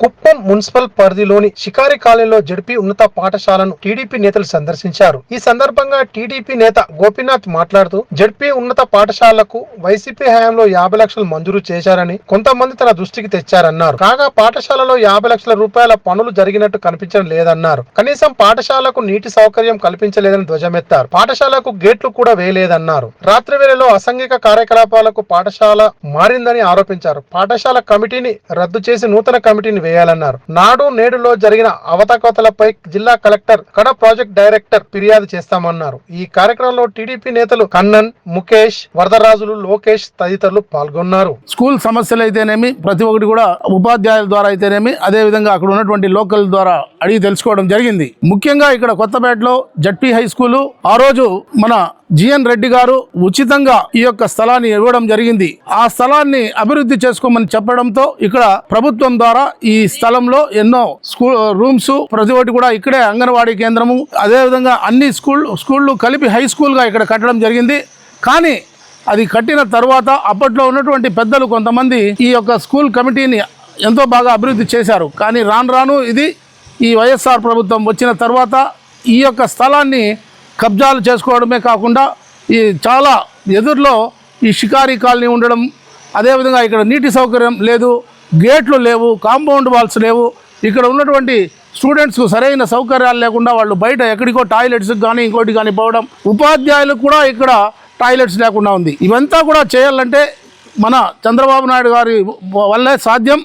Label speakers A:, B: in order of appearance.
A: Kuppam municipal పరిధిలోని షికారి కాలనీలో ZP ఉన్నత పాఠశాలను టీడీపీ నేతలు సందర్శించారు. ఈ సందర్భంగా టీడీపీ నేత గోపీనాథ్ మాట్లాడుతూ జడ్పీ ఉన్నత పాఠశాలకు వైసీపీ హయాంలో యాభై లక్షలు మంజూరు చేశారని కొంతమంది తన దృష్టికి తెచ్చారన్నారు. కాగా పాఠశాలలో యాభై లక్షల రూపాయల పనులు జరిగినట్టు కనిపించడం లేదన్నారు. కనీసం పాఠశాలకు నీటి సౌకర్యం కల్పించలేదని ధ్వజమెత్తారు. పాఠశాలకు గేట్లు కూడా వేయలేదన్నారు. రాత్రి వేళలో అసంఘిక కార్యకలాపాలకు పాఠశాల మారిందని ఆరోపించారు. పాఠశాల కమిటీని రద్దు చేసి నూతన కమిటీని వేయాలన్నారు. నాడు నేడులో జరిగిన అవతకవతలపై జిల్లా కలెక్టర్ కడ ప్రాజెక్ట్ డైరెక్టర్ ఫిర్యాదు చేస్తామన్నారు. ఈ కార్యక్రమంలో టీడీపీ నేతలు కన్నన్ ముఖేష్ వరదరాజులు లోకేష్ తదితరులు పాల్గొన్నారు.
B: స్కూల్ సమస్యలు అయితేనేమి ప్రతి ఒక్కటి కూడా ఉపాధ్యాయుల ద్వారా అయితేనేమి అదే విధంగా అక్కడ ఉన్నటువంటి లోకల్ ద్వారా అడిగి తెలుసుకోవడం జరిగింది. ముఖ్యంగా ఇక్కడ కొత్తపేటలో జడ్పీ హై స్కూలు ఆ రోజు మన జిఎన్ రెడ్డి గారు ఉచితంగా ఈ యొక్క స్థలాన్ని ఇవ్వడం జరిగింది. ఆ స్థలాన్ని అభివృద్ధి చేసుకోమని చెప్పడంతో ఇక్కడ ప్రభుత్వం ద్వారా ఈ స్థలంలో ఎన్నో స్కూల్ రూమ్స్ ప్రతి ఒక్కటి కూడా ఇక్కడే అంగన్వాడీ కేంద్రము అదేవిధంగా అన్ని స్కూల్ స్కూళ్ళు కలిపి హై స్కూల్గా ఇక్కడ కట్టడం జరిగింది. కానీ అది కట్టిన తర్వాత అప్పట్లో ఉన్నటువంటి పెద్దలు కొంతమంది ఈ యొక్క స్కూల్ కమిటీని ఎంతో బాగా అభివృద్ధి చేశారు. కానీ రాను రాను ఇది ఈ వైఎస్ఆర్ ప్రభుత్వం వచ్చిన తర్వాత ఈ యొక్క స్థలాన్ని కబ్జాలు చేసుకోవడమే కాకుండా ఈ చాలా ఎదురులో ఈ షికారీ కాలనీ ఉండడం అదేవిధంగా ఇక్కడ నీటి సౌకర్యం లేదు గేట్లు లేవు కాంపౌండ్ వాల్స్ లేవు. ఇక్కడ ఉన్నటువంటి స్టూడెంట్స్కు సరైన సౌకర్యాలు లేకుండా వాళ్ళు బయట ఎక్కడికో టాయిలెట్స్కి కానీ ఇంకోటి కానీ పోవడం ఉపాధ్యాయులకు కూడా ఇక్కడ టాయిలెట్స్ లేకుండా ఉంది. ఇవంతా కూడా చేయాలంటే మన చంద్రబాబు నాయుడు గారి వల్లే సాధ్యం.